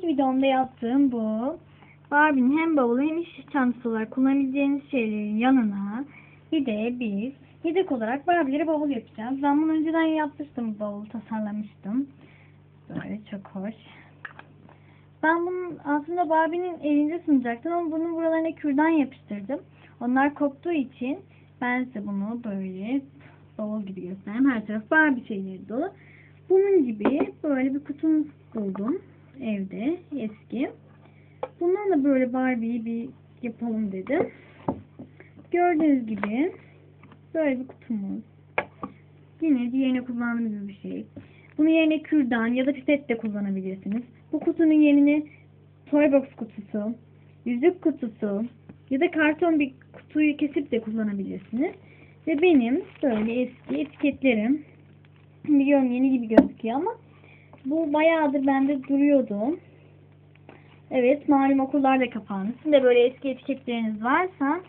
İlk videomda yaptığım bu. Barbie'nin hem bavulu hem iş çantası olarak kullanabileceğiniz şeylerin yanına bir de biz yedek olarak Barbie'lere bavul yapacağız. Ben bunu önceden yapmıştım bu bavulu tasarlamıştım. Böyle çok hoş. Ben bunun aslında Barbie'nin elinde sunacaktım ama bunun buralarına kürdan yapıştırdım. Onlar koptuğu için ben size bunu böyle bavul gibi göstereyim. Her taraf Barbie şeyleri dolu. Bunun gibi böyle bir kutum buldum evde eski. Bundan da böyle Barbie'yi bir yapalım dedim. Gördüğünüz gibi böyle bir kutumuz. Yine diğerine kullandığımız bir şey. Bunu yerine kürdan ya da pipet de kullanabilirsiniz. Bu kutunun yerine toybox kutusu, yüzük kutusu ya da karton bir kutuyu kesip de kullanabilirsiniz. Ve benim böyle eski etiketlerim biliyorum yeni gibi gözüküyor ama bu bayağıdır bende duruyordu. Evet malum okullar da kapandı. Sizin de böyle eski etiketleriniz varsa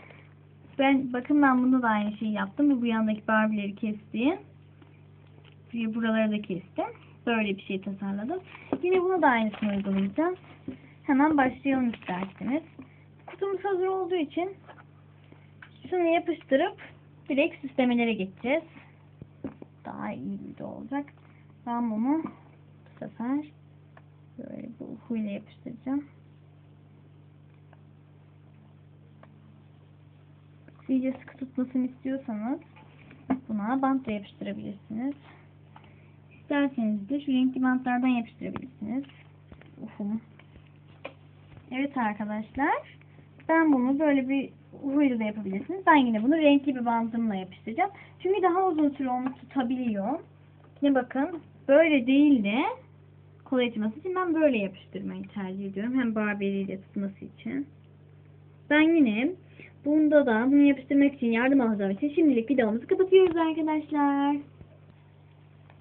ben bakın ben bunu da aynı şeyi yaptım. Bu, bu yandaki Barbie'leri kestim. Buraları da kestim. Böyle bir şey tasarladım. Yine bunu da aynısını uygulayacağım. Hemen başlayalım isterseniz. Kutumuz hazır olduğu için şunu yapıştırıp direkt süslemelere geçeceğiz. Daha iyi bir de olacak. Ben bunu bu sefer böyle bu uhuyla yapıştıracağım. İyice sıkı tutmasını istiyorsanız buna bantla yapıştırabilirsiniz. İsterseniz de şu renkli bantlardan yapıştırabilirsiniz. Uhum. Evet arkadaşlar. Ben bunu böyle bir uhuyla da yapabilirsiniz. Ben yine bunu renkli bir bandımla yapıştıracağım. Çünkü daha uzun süre onu tutabiliyor. Yine bakın böyle değil de kolay açması için ben böyle yapıştırmayı tercih ediyorum. Hem barberiyle tutması için. Ben yine bunda da bunu yapıştırmak için yardım alacağım için şimdilik videomuzu kapatıyoruz arkadaşlar.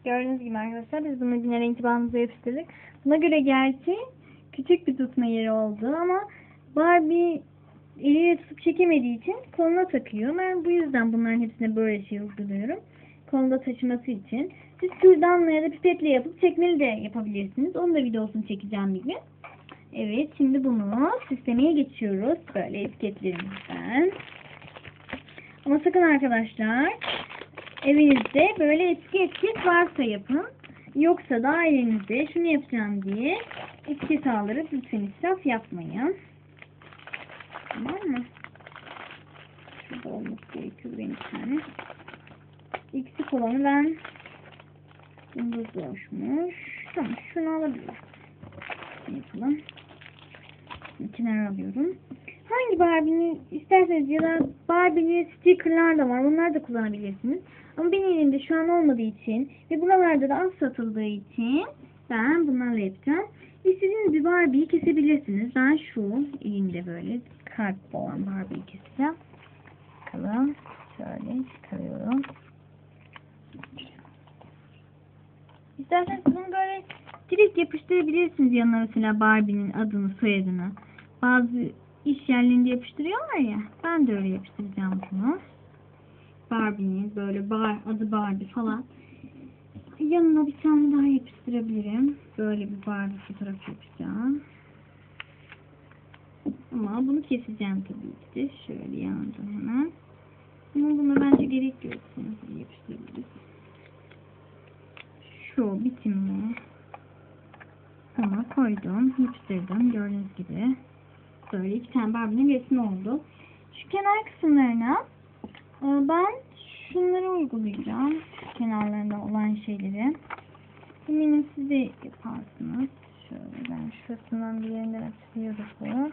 Gördüğünüz gibi arkadaşlar biz bunu yine renkli bandımıza yapıştırdık. Buna göre gerçi küçük bir tutma yeri oldu ama Barbie eliyle tutup çekemediği için koluna takıyor. Ben bu yüzden bunların hepsine böyle şey uyguluyorum. Kolunda taşıması için. Siz kürdanla ya da pipetle yapıp çekmeli de yapabilirsiniz. Onun da videosunu çekeceğim bir gün. Evet şimdi bunu süslemeye geçiyoruz. Böyle etiketlerimizden. Ama sakın arkadaşlar evinizde böyle eski etiket varsa yapın. Yoksa da ailenizde şunu yapacağım diye etiket aldırıp lütfen israf yapmayın. Tamam mı? Şurada olması gerekiyor benim tane. Eksik olanı ben bunda boşmuş. Tamam şunu alabilirim. Yapalım. Kenara alıyorum. Hangi Barbie'ni isterseniz ya da Barbie'li stickerlar da var. Bunları da kullanabilirsiniz. Ama benim elimde şu an olmadığı için ve buralarda da az satıldığı için ben bunlarla yapacağım. İstediğiniz bir Barbie'yi kesebilirsiniz. Ben şu elimde böyle kalp olan Barbie'yi keseceğim. Bakalım. Şöyle çıkarıyorum. İsterseniz bunu böyle direkt yapıştırabilirsiniz yanına mesela Barbie'nin adını, soyadını. Bazı iş yerlerinde yapıştırıyorlar ya. Ben de öyle yapıştıracağım bunu. Barbie'nin böyle bar, adı Barbie falan. Yanına bir tane daha yapıştırabilirim. Böyle bir Barbie fotoğrafı yapacağım. Ama bunu keseceğim tabii ki de. Şöyle yandan hemen. Ama buna bence gerek yok. Bunu yapıştırabiliriz. Şu bitimli. Ona koydum. Yapıştırdım. Gördüğünüz gibi. Böyle iki tane Barbie'nin resmi oldu. Şu kenar kısımlarına e, ben şunları uygulayacağım. Kenarlarında olan şeyleri. Eminim siz de yaparsınız. Şöyle ben şurasından bir yerinden açılıyoruz bu.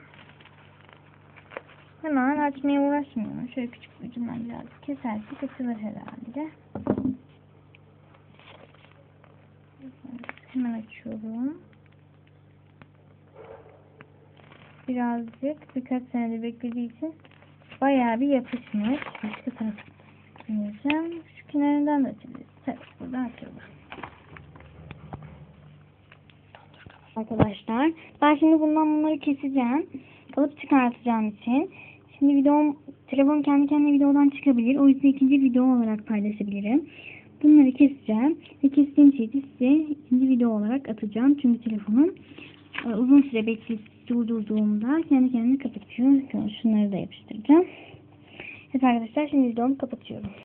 Hemen açmaya uğraşmıyorum. Şöyle küçük ucundan biraz kesersek açılır herhalde. Hemen açıyorum. Birazcık birkaç senede beklediği için bayağı bir yapışmış. Başka taraf deneyeceğim. Şu kenarından da açabiliriz. Tabii burada açılır. Arkadaşlar ben şimdi bundan bunları keseceğim. Alıp çıkartacağım için. Şimdi videom telefon kendi kendine videodan çıkabilir. O yüzden ikinci video olarak paylaşabilirim. Bunları keseceğim. Ve kestiğim şeyi size ikinci video olarak atacağım. Çünkü telefonum uzun süre bekleyip durdurduğumda kendi kendini kapatıyor. Şunları da yapıştıracağım. Evet arkadaşlar şimdi videomu kapatıyorum.